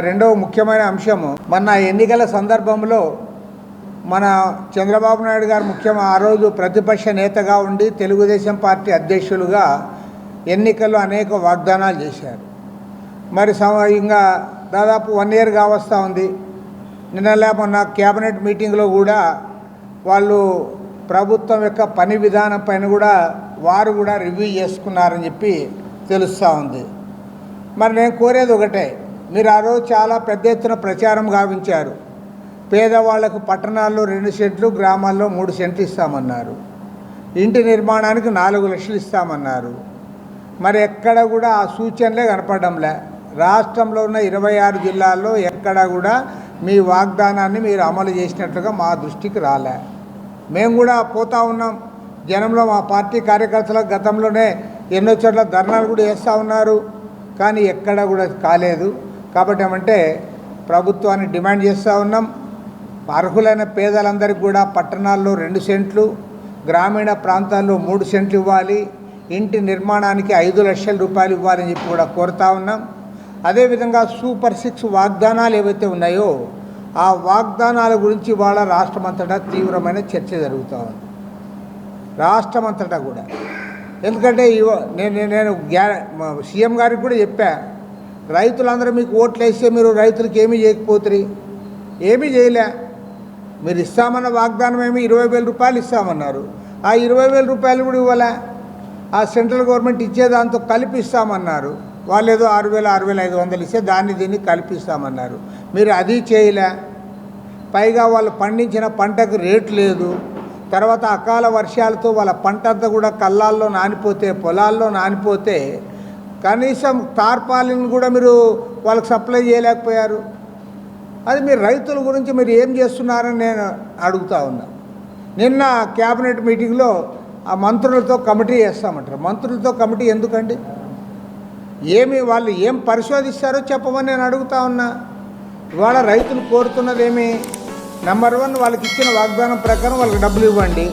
రెండవ ముఖ్యమైన అంశము మన ఎన్నికల సందర్భంలో మన చంద్రబాబు నాయుడు గారు ముఖ్యం ఆ రోజు ప్రతిపక్ష నేతగా ఉండి తెలుగుదేశం పార్టీ అధ్యక్షులుగా ఎన్నికల్లో అనేక వాగ్దానాలు చేశారు. మరి ఇంకా దాదాపు వన్ ఇయర్ కావస్తూ ఉంది. నిన్న మొన్న క్యాబినెట్ మీటింగ్లో కూడా వాళ్ళు ప్రభుత్వం యొక్క పని విధానం పైన కూడా వారు కూడా రివ్యూ చేసుకున్నారని చెప్పి తెలుస్తూ ఉంది. మరి నేను కోరేది ఒకటే మీరు ఆ రోజు చాలా పెద్ద ఎత్తున ప్రచారం గావించారు. పేదవాళ్ళకు పట్టణాల్లో రెండు సెంట్లు గ్రామాల్లో మూడు సెంట్లు ఇస్తామన్నారు. ఇంటి నిర్మాణానికి నాలుగు లక్షలు ఇస్తామన్నారు. మరి ఎక్కడ కూడా ఆ సూచనలే కనపడంలే రాష్ట్రంలో ఉన్న ఇరవై ఆరు జిల్లాల్లో ఎక్కడ కూడా మీ వాగ్దానాన్ని మీరు అమలు చేసినట్లుగా మా దృష్టికి రాలే. మేము కూడా పోతా ఉన్నాం. జనంలో మా పార్టీ కార్యకర్తల గతంలోనే ఎన్నో చోట్ల ధర్నాలు కూడా వేస్తూ ఉన్నారు. కానీ ఎక్కడ కూడా కాలేదు. కాబట్టి ఏమంటే ప్రభుత్వాన్ని డిమాండ్ చేస్తూ ఉన్నాం. అర్హులైన పేదలందరికీ కూడా పట్టణాల్లో రెండు సెంట్లు గ్రామీణ ప్రాంతాల్లో మూడు సెంట్లు ఇవ్వాలి. ఇంటి నిర్మాణానికి ఐదు లక్షల రూపాయలు ఇవ్వాలని చెప్పి కూడా కోరుతా ఉన్నాం. అదేవిధంగా సూపర్ సిక్స్ వాగ్దానాలు ఏవైతే ఉన్నాయో ఆ వాగ్దానాల గురించి వాళ్ళ రాష్ట్రమంతటా తీవ్రమైన చర్చ జరుగుతూ ఉంది. రాష్ట్రమంతటా కూడా. ఎందుకంటే నేను నేను గ్యా సీఎం గారికి కూడా చెప్పాను రైతులందరూ మీకు ఓట్లు వేస్తే మీరు రైతులకు ఏమీ చేయకపోతుంది ఏమీ చేయలే. మీరు ఇస్తామన్న వాగ్దానం ఏమి ఇరవై వేల రూపాయలు ఇస్తామన్నారు. ఆ ఇరవై వేల రూపాయలు కూడా ఇవ్వలే. ఆ సెంట్రల్ గవర్నమెంట్ ఇచ్చే దాంతో కల్పిస్తామన్నారు వాళ్ళు ఏదో ఆరు వేల ఆరు వేల ఐదు వందలు ఇస్తే దాన్ని దీన్ని కలిపిస్తామన్నారు మీరు అది చేయలే. పైగా వాళ్ళు పండించిన పంటకు రేటు లేదు. తర్వాత అకాల వర్షాలతో వాళ్ళ పంట అంతా కూడా కళ్ళాల్లో నానిపోతే పొలాల్లో నానిపోతే కనీసం టార్పాలిన్ కూడా మీరు వాళ్ళకి సప్లై చేయలేకపోయారు. అది మీరు రైతుల గురించి మీరు ఏం చేస్తున్నారని నేను అడుగుతా ఉన్నా. నిన్న క్యాబినెట్ మీటింగ్లో ఆ మంత్రులతో కమిటీ చేస్తామంటారు మంత్రులతో కమిటీ ఎందుకండి? ఏమి వాళ్ళు ఏం పరిశోధిస్తారో చెప్పమని నేను అడుగుతా ఉన్నా. ఇవాళ రైతులు కోరుతున్నదేమి? నెంబర్ వన్ వాళ్ళకి ఇచ్చిన వాగ్దానం ప్రకారం వాళ్ళకి డబ్బులు ఇవ్వండి.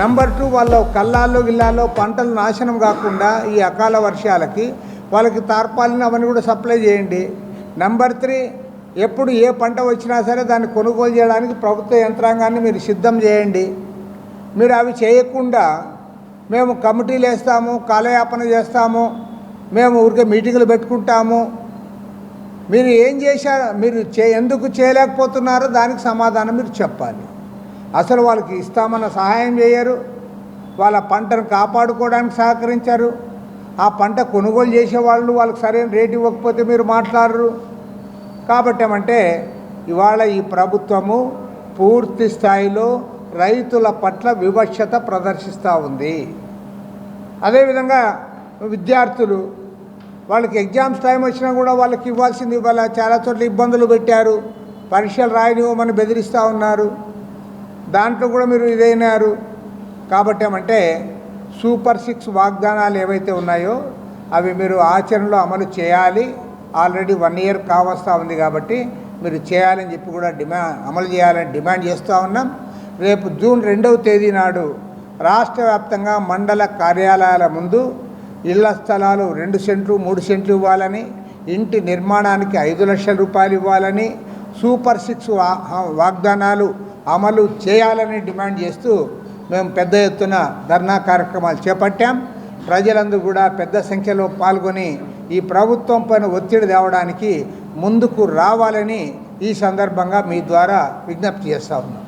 నంబర్ టూ వాళ్ళ కళ్ళాల్లో గిల్లాల్లో పంటలు నాశనం కాకుండా ఈ అకాల వర్షాలకి వాళ్ళకి తార్పాలిన అవన్నీ కూడా సప్లై చేయండి. నంబర్ త్రీ ఎప్పుడు ఏ పంట వచ్చినా సరే దాన్ని కొనుగోలు చేయడానికి ప్రభుత్వ యంత్రాంగాన్ని మీరు సిద్ధం చేయండి. మీరు అవి చేయకుండా మేము కమిటీలు వేస్తాము కాలయాపన చేస్తాము మేము ఊరికే మీటింగులు పెట్టుకుంటాము. మీరు ఏం చేశారు మీరు చే ఎందుకు చేయలేకపోతున్నారో దానికి సమాధానం మీరు చెప్పాలి. అసలు వాళ్ళకి ఇస్తామన్న సహాయం చేయరు. వాళ్ళ పంటను కాపాడుకోవడానికి సహకరించారు. ఆ పంట కొనుగోలు చేసేవాళ్ళు వాళ్ళకి సరైన రేటు ఇవ్వకపోతే మీరు మాట్లాడరు. కాబట్టి ఏమంటే ఇవాళ ఈ ప్రభుత్వము పూర్తి స్థాయిలో రైతుల పట్ల వివక్షత ప్రదర్శిస్తూ ఉంది. అదేవిధంగా విద్యార్థులు వాళ్ళకి ఎగ్జామ్స్ టైం వచ్చినా కూడా వాళ్ళకి ఇవ్వాల్సింది ఇవాళ చాలా చోట్ల ఇబ్బందులు పెట్టారు. పరీక్షలు రాయనివ్వమని బెదిరిస్తూ ఉన్నారు. దాంట్లో కూడా మీరు ఇదైనారు. కాబట్టి ఏమంటే సూపర్ సిక్స్ వాగ్దానాలు ఏవైతే ఉన్నాయో అవి మీరు ఆచరణలో అమలు చేయాలి. ఆల్రెడీ వన్ ఇయర్ కావస్తూ ఉంది కాబట్టి మీరు చేయాలని చెప్పి కూడా డిమాండ్ అమలు చేయాలని డిమాండ్ చేస్తూ ఉన్నాం. రేపు జూన్ రెండవ తేదీ నాడు రాష్ట్ర వ్యాప్తంగా మండల కార్యాలయాల ముందు ఇళ్ళ స్థలాలు రెండు సెంట్లు మూడు సెంట్లు ఇవ్వాలని ఇంటి నిర్మాణానికి ఐదు లక్షల రూపాయలు ఇవ్వాలని సూపర్ సిక్స్ వా- వాగ్దానాలు అమలు చేయాలని డిమాండ్ చేస్తూ మేము పెద్ద ఎత్తున ధర్నా కార్యక్రమాలు చేపట్టాం. ప్రజలందరూ కూడా పెద్ద సంఖ్యలో పాల్గొని ఈ ప్రభుత్వం పైన ఒత్తిడి తేవడానికి ముందుకు రావాలని ఈ సందర్భంగా మీ ద్వారా విజ్ఞప్తి చేస్తా ఉన్నాం.